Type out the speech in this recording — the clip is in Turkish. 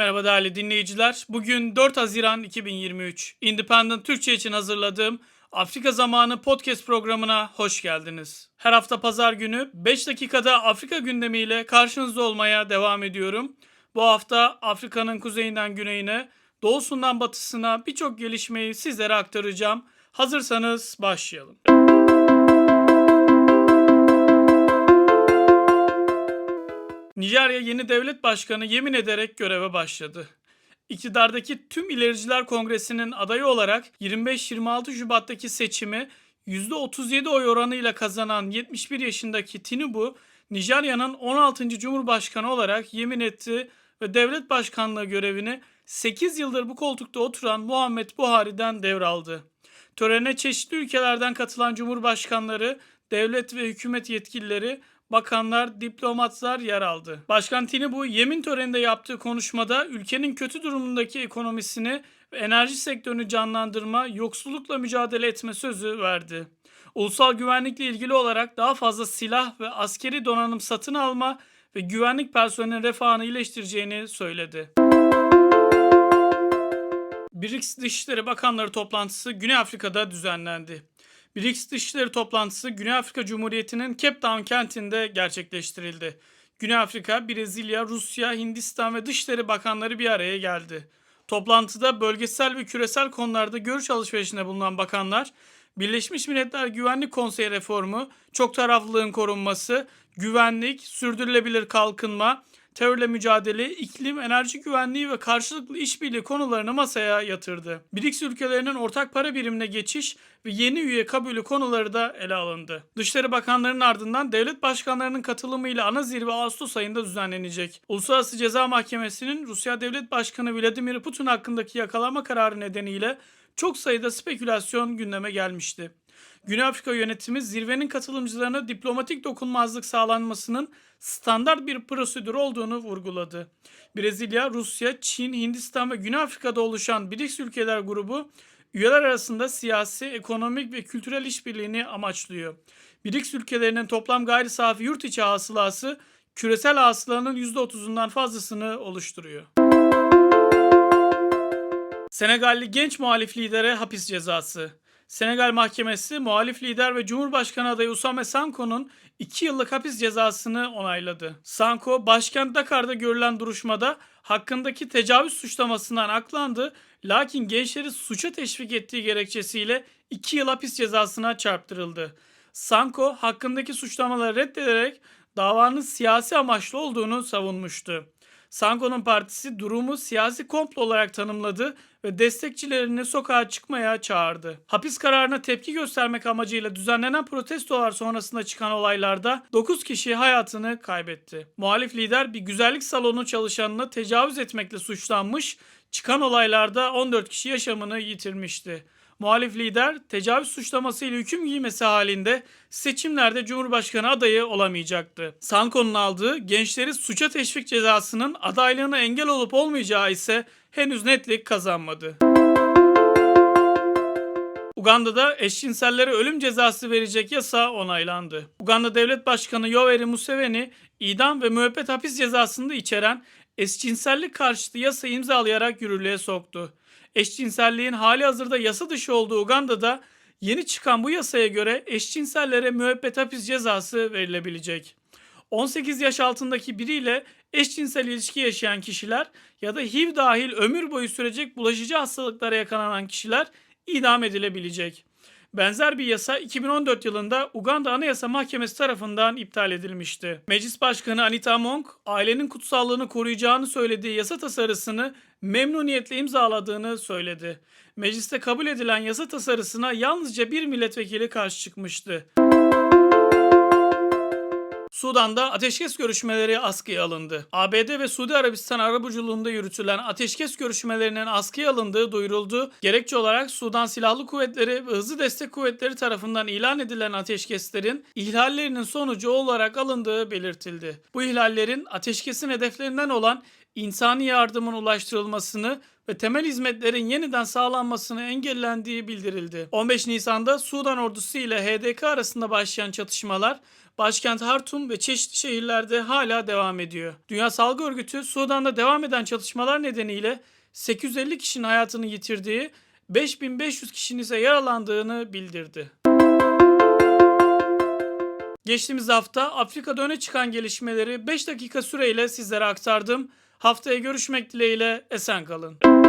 Merhaba değerli dinleyiciler. Bugün 4 Haziran 2023. Independent Türkçe için hazırladığım Afrika Zamanı podcast programına hoş geldiniz. Her hafta pazar günü 5 dakikada Afrika gündemiyle karşınızda olmaya devam ediyorum. Bu hafta Afrika'nın kuzeyinden güneyine, doğusundan batısına birçok gelişmeyi sizlere aktaracağım. Hazırsanız başlayalım. Nijerya yeni devlet başkanı yemin ederek göreve başladı. İktidardaki tüm ilericiler kongresinin adayı olarak 25-26 Şubat'taki seçimi %37 oy oranıyla kazanan 71 yaşındaki Tinubu, Nijerya'nın 16. Cumhurbaşkanı olarak yemin etti ve devlet başkanlığı görevini 8 yıldır bu koltukta oturan Muhammed Buhari'den devraldı. Törene çeşitli ülkelerden katılan cumhurbaşkanları, devlet ve hükümet yetkilileri, bakanlar, diplomatlar yer aldı. Başkan Tinubu yemin töreninde yaptığı konuşmada ülkenin kötü durumundaki ekonomisini ve enerji sektörünü canlandırma, yoksullukla mücadele etme sözü verdi. Ulusal güvenlikle ilgili olarak daha fazla silah ve askeri donanım satın alma ve güvenlik personelinin refahını iyileştireceğini söyledi. BRICS Dışişleri Bakanları toplantısı Güney Afrika'da düzenlendi. BRICS Dışişleri toplantısı Güney Afrika Cumhuriyeti'nin Cape Town kentinde gerçekleştirildi. Güney Afrika, Brezilya, Rusya, Hindistan ve Dışişleri Bakanları bir araya geldi. Toplantıda bölgesel ve küresel konularda görüş alışverişinde bulunan bakanlar, Birleşmiş Milletler Güvenlik Konseyi reformu, çok taraflılığın korunması, güvenlik, sürdürülebilir kalkınma, terörle mücadele, iklim, enerji güvenliği ve karşılıklı işbirliği konularını masaya yatırdı. BRICS ülkelerinin ortak para birimine geçiş ve yeni üye kabulü konuları da ele alındı. Dışişleri Bakanlarının ardından devlet başkanlarının katılımıyla ana zirve Ağustos ayında düzenlenecek. Uluslararası Ceza Mahkemesi'nin Rusya Devlet Başkanı Vladimir Putin hakkındaki yakalama kararı nedeniyle çok sayıda spekülasyon gündeme gelmişti. Güney Afrika yönetimi zirvenin katılımcılarına diplomatik dokunmazlık sağlanmasının standart bir prosedür olduğunu vurguladı. Brezilya, Rusya, Çin, Hindistan ve Güney Afrika'da oluşan BRICS ülkeler grubu üyeler arasında siyasi, ekonomik ve kültürel işbirliğini amaçlıyor. BRICS ülkelerinin toplam gayri safi yurt içi hasılası küresel hasılanın %30'undan fazlasını oluşturuyor. Senegalli genç muhalif lidere hapis cezası. Senegal Mahkemesi muhalif lider ve Cumhurbaşkanı adayı Usame Sanko'nun 2 yıllık hapis cezasını onayladı. Sanko, başkent Dakar'da görülen duruşmada hakkındaki tecavüz suçlamasından aklandı lakin gençleri suça teşvik ettiği gerekçesiyle 2 yıl hapis cezasına çarptırıldı. Sanko hakkındaki suçlamaları reddederek davanın siyasi amaçlı olduğunu savunmuştu. Sanko'nun partisi durumu siyasi komplo olarak tanımladı ve destekçilerini sokağa çıkmaya çağırdı. Hapis kararına tepki göstermek amacıyla düzenlenen protestolar sonrasında çıkan olaylarda 9 kişi hayatını kaybetti. Muhalif lider bir güzellik salonu çalışanını tecavüz etmekle suçlanmış, çıkan olaylarda 14 kişi yaşamını yitirmişti. Muhalif lider tecavüz suçlamasıyla hüküm giymesi halinde seçimlerde Cumhurbaşkanı adayı olamayacaktı. Sanko'nun aldığı gençleri suça teşvik cezasının adaylığına engel olup olmayacağı ise henüz netlik kazanmadı. Uganda'da eşcinsellere ölüm cezası verecek yasa onaylandı. Uganda Devlet Başkanı Yoweri Museveni idam ve müebbet hapis cezasını içeren eşcinsellik karşıtı yasa imzalayarak yürürlüğe soktu. Eşcinselliğin hali hazırda yasa dışı olduğu Uganda'da yeni çıkan bu yasaya göre eşcinsellere müebbet hapis cezası verilebilecek. 18 yaş altındaki biriyle eşcinsel ilişki yaşayan kişiler ya da HIV dahil ömür boyu sürecek bulaşıcı hastalıklara yakalanan kişiler idam edilebilecek. Benzer bir yasa 2014 yılında Uganda Anayasa Mahkemesi tarafından iptal edilmişti. Meclis Başkanı Anita Among, ailenin kutsallığını koruyacağını söylediği yasa tasarısını memnuniyetle imzaladığını söyledi. Mecliste kabul edilen yasa tasarısına yalnızca bir milletvekili karşı çıkmıştı. Sudan'da ateşkes görüşmeleri askıya alındı. ABD ve Suudi Arabistan arabuluculuğunda yürütülen ateşkes görüşmelerinin askıya alındığı duyuruldu. Gerekçe olarak Sudan Silahlı Kuvvetleri ve Hızlı Destek Kuvvetleri tarafından ilan edilen ateşkeslerin ihlallerinin sonucu olarak alındığı belirtildi. Bu ihlallerin ateşkesin hedeflerinden olan insani yardımın ulaştırılmasını ve temel hizmetlerin yeniden sağlanmasını engellendiği bildirildi. 15 Nisan'da Sudan ordusu ile HDK arasında başlayan çatışmalar başkent Hartum ve çeşitli şehirlerde hala devam ediyor. Dünya Sağlık Örgütü Sudan'da devam eden çatışmalar nedeniyle 850 kişinin hayatını yitirdiği, 5500 kişinin ise yaralandığını bildirdi. Geçtiğimiz hafta Afrika'da öne çıkan gelişmeleri 5 dakika süreyle sizlere aktardım. Haftaya görüşmek dileğiyle esen kalın.